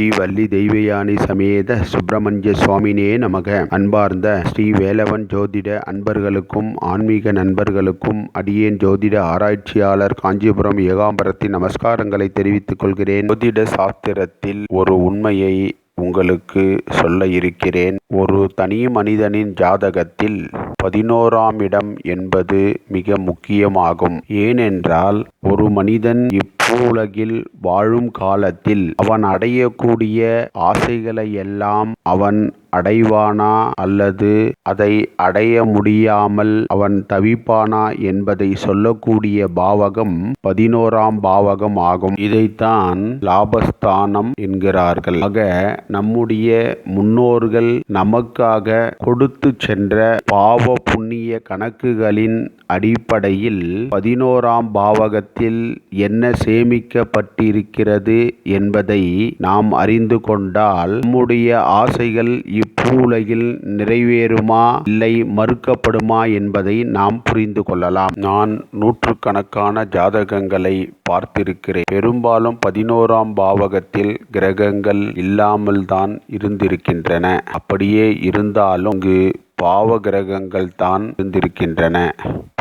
ஸ்ரீ வள்ளி தெய்வயானி சமேத சுப்பிரமணிய சுவாமினே நமக. அன்பார்ந்த ஸ்ரீ வேலவன் ஜோதிட அன்பர்களுக்கும் ஆன்மீக நண்பர்களுக்கும் அடியேன் ஜோதிட ஆராய்ச்சியாளர் காஞ்சிபுரம் ஏகாம்பரத்தின் நமஸ்காரங்களை தெரிவித்துக் கொள்கிறேன். ஜோதிட சாஸ்திரத்தில் ஒரு உண்மையை உங்களுக்கு சொல்ல இருக்கிறேன். ஒரு தனி மனிதனின் ஜாதகத்தில் பதினோராம் இடம் என்பது மிக முக்கியமாகும். ஏனென்றால் ஒரு மனிதன் இப்பூலகில் வாழும் காலத்தில் அவன் அடையக்கூடிய ஆசைகளை எல்லாம் அவன் அடைவானா அல்லது அதை அடைய முடியாமல் அவன் தவிப்பானா என்பதை சொல்லக்கூடிய பாவகம் பதினோராம் பாவகம் ஆகும். இதைத்தான் லாபஸ்தானம் என்கிறார்கள். ஆக நம்முடைய முன்னோர்கள் நமக்காக கொடுத்து சென்ற பாவ புண்ணிய கணக்குகளின் அடிப்படையில் பதினோராம் பாவகத்தில் என்ன சேமிக்கப்பட்டிருக்கிறது என்பதை நாம் அறிந்து கொண்டால் நம்முடைய ஆசைகள் இப்பூலையில் நிறைவேறுமா இல்லை மறுக்கப்படுமா என்பதை நாம் புரிந்து கொள்ளலாம். நான் நூற்றுக்கணக்கான ஜாதகங்களை பார்த்திருக்கிறேன். பெரும்பாலும் பதினோராம் பாவகத்தில் கிரகங்கள் இல்லாமல் தான் இருந்திருக்கின்றன. அப்படியே இருந்தாலும் இங்கு பாவ கிரகங்கள் தான் இருந்திருக்கின்றன.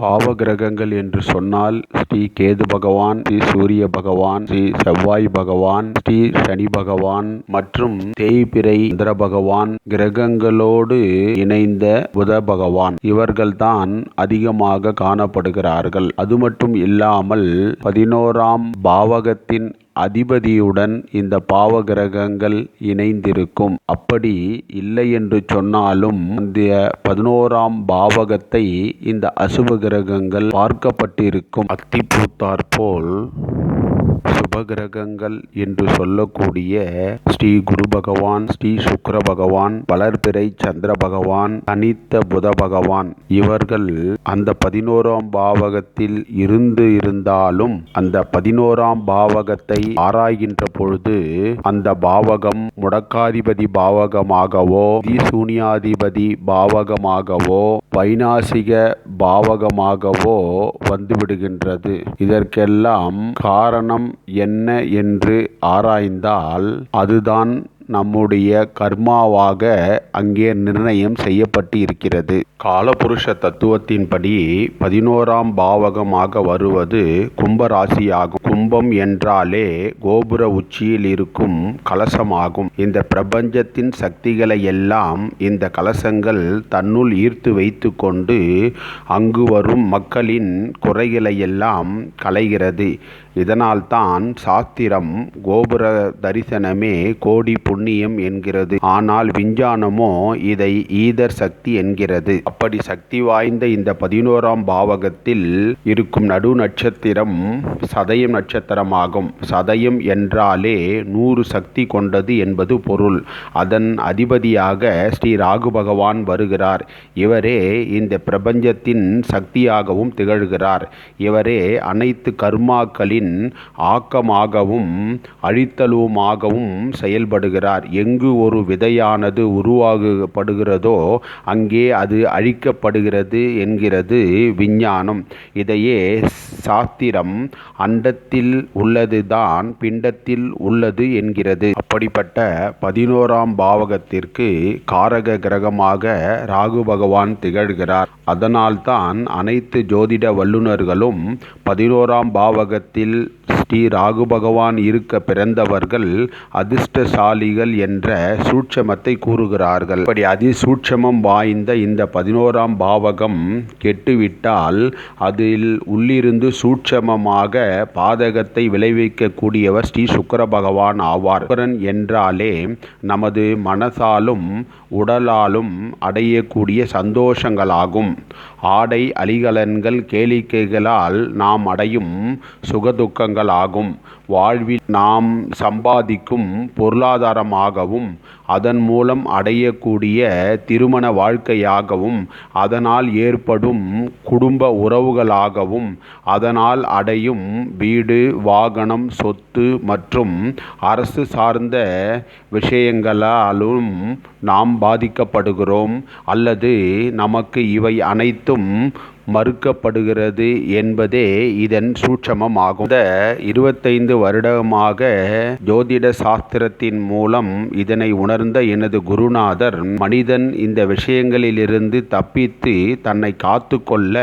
பாவ கிரகங்கள் என்று சொன்னால் ஸ்ரீ கேது பகவான் ஸ்ரீ சூரிய பகவான் ஸ்ரீ செவ்வாய் பகவான் ஸ்ரீ சனி பகவான் மற்றும் தேய்பிரை இந்திர பகவான் கிரகங்களோடு இணைந்த புத பகவான். இவர்கள்தான் அதிகமாக காணப்படுகிறார்கள். அது மட்டும் இல்லாமல் பதினோராம் பாவகத்தின் அதிபதியுடன் இந்த பாவ கிரகங்கள் இணைந்திருக்கும். அப்படி இல்லை என்று சொன்னாலும் இந்த பதினோராம் பாவகத்தை இந்த அசுப கிரகங்கள் பார்க்கப்பட்டிருக்கும். அத்தி பூத்தாற்போல் சுபகிரகங்கள் என்று சொல்லக்கூடிய ஸ்ரீ குரு பகவான் ஸ்ரீ சுக்கர பகவான் வளர்பிறை சந்திர பகவான் தனித்த புத பகவான். இவர்கள் அந்த பதினோராம் பாவகத்தில் இருந்து இருந்தாலும் அந்த பதினோராம் பாவகத்தை ஆராய்கின்ற பொழுது அந்த பாவகம் முடக்காதிபதி பாவகமாகவோ சூனியாதிபதி பாவகமாகவோ வைநாசிக பாவகமாகவோ வந்துவிடுகின்றது. இதற்கெல்லாம் காரணம் என்ன என்று ஆராய்ந்தால் அதுதான் நம்முடைய கர்மாவாக அங்கே நிர்ணயம் செய்யப்பட்டு இருக்கிறது காலபுருஷ தத்துவத்தின்படி பதினோராம் பாவகமாக வருவது கும்பராசியாகும். கும்பம் என்றாலே கோபுர உச்சியில் இருக்கும் கலசமாகும். இந்த பிரபஞ்சத்தின் சக்திகளை எல்லாம் இந்த கலசங்கள் தன்னுள் ஈர்த்து வைத்து கொண்டு அங்கு வரும் மக்களின் குறைகளை எல்லாம் களைகிறது. இதனால்தான் சாஸ்திரம் கோபுர தரிசனமே கோடி புண்ணியம் என்கிறது. ஆனால் விஞ்ஞானமோ இதை ஈதர் சக்தி என்கிறது. அப்படி சக்தி வாய்ந்த இந்த பதினோராம் பாவகத்தில் இருக்கும் நடு நட்சத்திரம் சதயம் நட்சத்திரமாகும். சதயம் என்றாலே நூறு சக்தி கொண்டது என்பது பொருள். அதன் அதிபதியாக ஸ்ரீ ராகு பகவான் வருகிறார். இவரே இந்த பிரபஞ்சத்தின் சக்தியாகவும் திகழ்கிறார். இவரே அனைத்து கர்மாக்களின் ஆக்கமாகவும் அழித்தலுமாகவும் செயல்படுகிறார். எங்கு ஒரு விதையானது உருவாகப்படுகிறதோ அங்கே அது அழிக்கப்படுகிறது என்கிறது விஞ்ஞானம். இதையே சாஸ்திரம் அண்டத்தில் உள்ளதுதான் பிண்டத்தில் உள்ளது என்கிறது. அப்படிப்பட்ட பதினோராம் பாவகத்திற்கு காரக கிரகமாக ராகு பகவான் திகழ்கிறார். அதனால்தான் அனைத்து ஜோதிட வல்லுநர்களும் பதினோராம் பாவகத்தில் ஸ்ரீ ராகு பகவான் இருக்க பிறந்தவர்கள் அதிர்ஷ்டசாலிகள் என்ற சூட்சமத்தை கூறுகிறார்கள். இப்படி அதிசூட்சமம் வாய்ந்த இந்த பதினோராம் பாவகம் கெட்டுவிட்டால் அதில் உள்ளிருந்து சூட்சமமாக பாதகத்தை விளைவிக்கக்கூடியவர் ஸ்ரீ சுக்கர பகவான் ஆவார். சுக்கரன் என்றாலே நமது மனசாலும் உடலாலும் அடையக்கூடிய சந்தோஷங்களாகும். ஆடை அலிகலன்கள் கேளிக்கைகளால் நாம் அடையும் சுகதுக்கங்களாகும். வாழ்வில் நாம் சம்பாதிக்கும் பொருளாதாரமாகவும் அதன் மூலம் அடையக்கூடிய திருமண வாழ்க்கையாகவும் அதனால் ஏற்படும் குடும்ப உறவுகளாகவும் அதனால் அடையும் வீடு வாகனம் சொத்து மற்றும் அரசு சார்ந்த விஷயங்களாலும் நாம் பாதிக்கப்படுகிறோம். அல்லது நமக்கு இவை அனைத்தும் மறுக்கப்படுகிறது என்பதே இதன் சூட்சமமாகும். இந்த இருபத்தைந்து வருடமாக ஜோதிட சாஸ்திரத்தின் மூலம் இதனை உணர்ந்த எனது குருநாதர் மனிதன் இந்த விஷயங்களிலிருந்து தப்பித்து தன்னை காத்துக்கொள்ள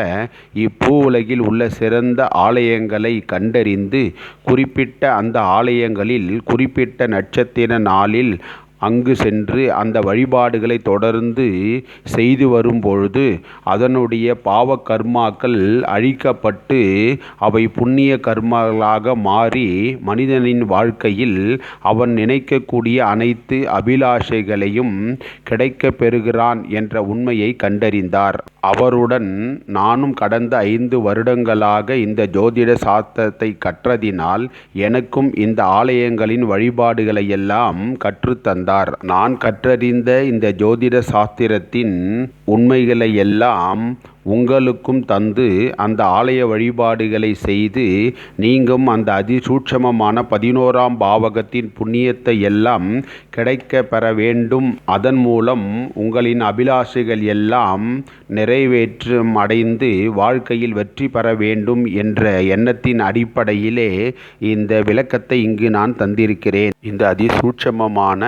இப்பூவுலகில் உள்ள சிறந்த ஆலயங்களை கண்டறிந்து குறிப்பிட்ட அந்த ஆலயங்களில் குறிப்பிட்ட நட்சத்திர நாளில் அங்கு சென்று அந்த வழிபாடுகளை தொடர்ந்து செய்து வரும்பொழுது அதனுடைய பாவ கர்மாக்கள் அழிக்கப்பட்டு அவை புண்ணிய கர்மாக்களாக மாறி மனிதனின் வாழ்க்கையில் அவன் நினைக்கக்கூடிய அனைத்து அபிலாஷைகளையும் கிடைக்கப் பெறுகிறான் என்ற உண்மையை கண்டறிந்தார். அவருடன் நானும் கடந்த ஐந்து வருடங்களாக இந்த ஜோதிட சாஸ்திரத்தை கற்றதினால் எனக்கும் இந்த ஆலயங்களின் வழிபாடுகளையெல்லாம் கற்றுத்தந்தார். நான் கற்றறிந்த இந்த ஜோதிட சாஸ்திரத்தின் உண்மைகளையெல்லாம் உங்களுக்கும் தந்து அந்த ஆலய வழிபாடுகளை செய்து நீங்களும் அந்த அதிசூட்சமமான பதினோராம் பாவகத்தின் புண்ணியத்தை எல்லாம் கிடைக்க பெற வேண்டும். அதன் மூலம் உங்களின் அபிலாஷைகள் எல்லாம் நிறைவேற்றும் அடைந்து வாழ்க்கையில் வெற்றி பெற வேண்டும் என்ற எண்ணத்தின் அடிப்படையிலே இந்த விளக்கத்தை இங்கு நான் தந்திருக்கிறேன். இந்த அதிசூட்சமமான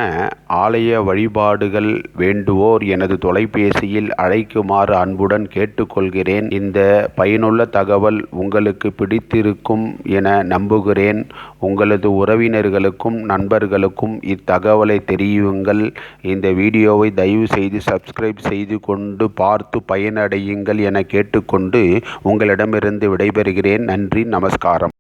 ஆலய வழிபாடுகள் வேண்டுவோர் எனது தொலைபேசியில் அழைக்குமாறு அன்புடன் கேட்டு கொள்கிறேன் இந்த பயனுள்ள தகவல் உங்களுக்கு பிடித்திருக்கும் என நம்புகிறேன். உங்களது உறவினர்களுக்கும் நண்பர்களுக்கும் இத்தகவலை தெரியுங்கள் இந்த வீடியோவை தயவு செய்து சப்ஸ்கிரைப் செய்து கொண்டு பார்த்து பயனடையுங்கள் என கேட்டுக்கொண்டு உங்களிடமிருந்து விடைபெறுகிறேன். நன்றி நமஸ்காரம்.